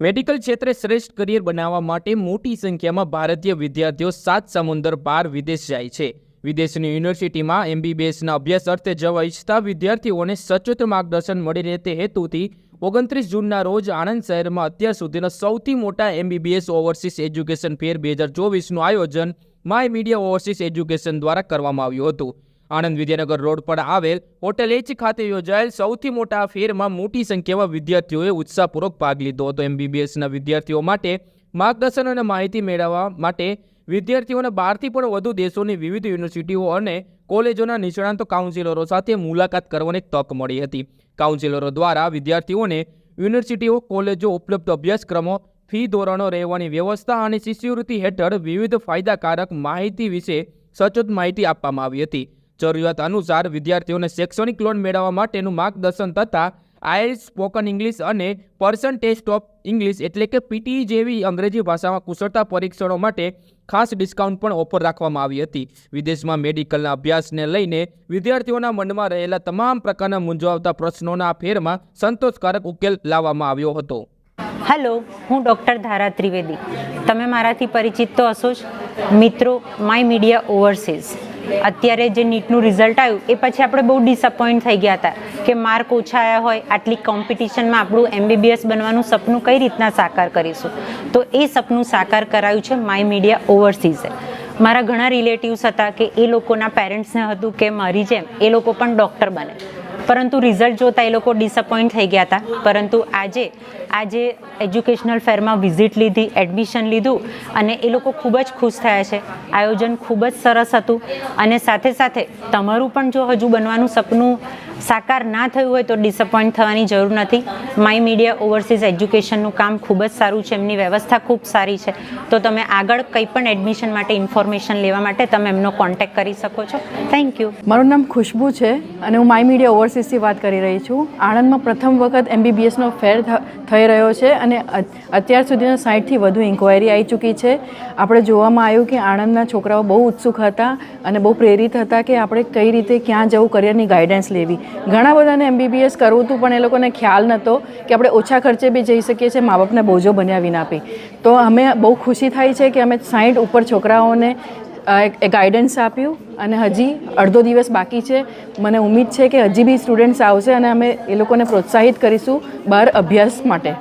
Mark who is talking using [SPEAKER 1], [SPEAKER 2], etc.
[SPEAKER 1] Medical ક્ષેત્રે શ્રેષ્ઠ career બનાવવા માટે મોટી સંખ્યામાં ભારતીય વિદ્યાર્થીઓ સાત સમુદ્ર પાર વિદેશ જાય છે. વિદેશની યુનિવર્સિટીમાં એમબીબીએસના અભ્યાસ અર્થે જવા ઇચ્છતા વિદ્યાર્થીઓને સચોટ માર્ગદર્શન મળી રહે તે હેતુથી ઓગણત્રીસ જૂનના રોજ આણંદ શહેરમાં અત્યાર સુધીનો સૌથી મોટા એમબીબીએસ ઓવરસીઝ એજ્યુકેશન ફેર બે હજાર ચોવીસનું આયોજન માય મીડિયા ઓવરસીઝ એજ્યુકેશન દ્વારા કરવામાં આવ્યું હતું. આણંદ વિદ્યાનગર રોડ પર આવેલ હોટેલ એચ ખાતે યોજાયેલ સૌથી મોટા ફેરમાં મોટી સંખ્યામાં વિદ્યાર્થીઓએ ઉત્સાહપૂર્વક ભાગ લીધો હતો. એમબીબીએસના વિદ્યાર્થીઓ માટે માર્ગદર્શન અને માહિતી મેળવવા માટે વિદ્યાર્થીઓને બારથી પણ વધુ દેશોની વિવિધ યુનિવર્સિટીઓ અને કોલેજોના નિષ્ણાંતો, કાઉન્સિલરો સાથે મુલાકાત કરવાની તક મળી હતી. કાઉન્સિલરો દ્વારા વિદ્યાર્થીઓને યુનિવર્સિટીઓ, કોલેજો, ઉપલબ્ધ અભ્યાસક્રમો, ફી ધોરણો, રહેવાની વ્યવસ્થા અને શિષ્યવૃત્તિ હેઠળ વિવિધ ફાયદાકારક માહિતી વિશે સચોટ માહિતી આપવામાં આવી હતી. જરૂરિયાત અનુસાર વિદ્યાર્થીઓને શૈક્ષણિક લોન મેળવવા માટેનું માર્ગદર્શન તથા આઈએલ્સ સ્પોકન ઇંગ્લિશ અને પર્સન ટેસ્ટ ઓફ ઇંગ્લિશ એટલે કે પીટી જેવી અંગ્રેજી ભાષામાં કુશળતા પરીક્ષણો માટે ખાસ ડિસ્કાઉન્ટ પણ ઓફર રાખવામાં આવી હતી. વિદેશમાં મેડિકલના અભ્યાસને લઈને વિદ્યાર્થીઓના મનમાં રહેલા તમામ પ્રકારના મૂંઝવતા પ્રશ્નોના ફેરમાં સંતોષકારક ઉકેલ લાવવામાં આવ્યો હતો.
[SPEAKER 2] હેલો હું ડૉક્ટર ધારા ત્રિવેદી. તમે મારાથી પરિચિત તો હશો જ. મિત્રો માય મીડિયા ઓવરસીઝ અત્યારે જે નીટનું રિઝલ્ટ આવ્યું, એ પછી આપણે બહુ ડિસઅપોઇન્ટ થઈ ગયા હતા કે માર્ક ઓછા આવ્યા હોય, આટલી કોમ્પિટિશનમાં આપણું એમબીબીએસ બનવાનું સપનું કઈ રીતના સાકાર કરીશું? તો એ સપનું સાકાર કરાયું છે માય મીડિયા ઓવરસીઝે મારા ઘણા રિલેટિવ્સ હતા કે એ લોકોના પેરેન્ટ્સને હતું કે મારી જેમ એ લોકો પણ ડૉક્ટર બને. પરંતુ રિઝલ્ટ જોતા એ લોકો ડિસઅપોઇન્ટ થઈ ગયા હતા. પરંતુ આજે આજે એજ્યુકેશનલ ફેરમાં વિઝિટ લીધી, એડમિશન લીધું અને એ લોકો ખૂબ જ ખુશ થયા છે. આયોજન ખૂબ જ સરસ હતું અને સાથે સાથે તમારું પણ જો હજુ બનવાનું સપનું સાકાર ના થયું હોય તો ડિસઅપોઇન્ટ થવાની જરૂર નથી. માય મીડિયા ઓવરસીઝ એજ્યુકેશનનું કામ ખૂબ જ સારું છે, એમની વ્યવસ્થા ખૂબ સારી છે. તો તમે આગળ કંઈ પણ એડમિશન માટે ઇન્ફોર્મેશન લેવા માટે તમે એમનો કોન્ટેક્ટ કરી શકો છો. થેન્ક યુ
[SPEAKER 3] મારું નામ ખુશ્બુ છે અને હું માય મીડિયા ઓવરસીઝથી વાત કરી રહી છું. આણંદમાં પ્રથમ વખત એમબીબીએસનો ફેર થઈ રહ્યો છે અને અત્યાર સુધીના સાઠથી વધુ ઇન્ક્વાયરી આવી ચૂકી છે. આપણે જોવામાં આવ્યું કે આણંદના છોકરાઓ બહુ ઉત્સુક હતા. અને બહુ પ્રેરિત હતા કે આપણે કઈ રીતે ક્યાં જવું કરિયરની ગાઈડન્સ લેવી. ઘણા બધાને એમબીબીએસ કરવું હતું, પણ એ લોકોને ખ્યાલ નહોતો કે આપણે ઓછા ખર્ચે બી જઈ શકીએ છીએ મા બાપને બોજો બન્યા વિના આપી તો અમે બહુ ખુશી થાય છે કે અમે સાઠ ઉપર છોકરાઓને ગાઈડન્સ આપ્યું અને હજી અડધો દિવસ બાકી છે. મને ઉમ્મીદ છે કે હજી બી સ્ટુડન્ટ્સ આવશે અને અમે એ લોકોને પ્રોત્સાહિત કરીશું બહાર અભ્યાસ માટે.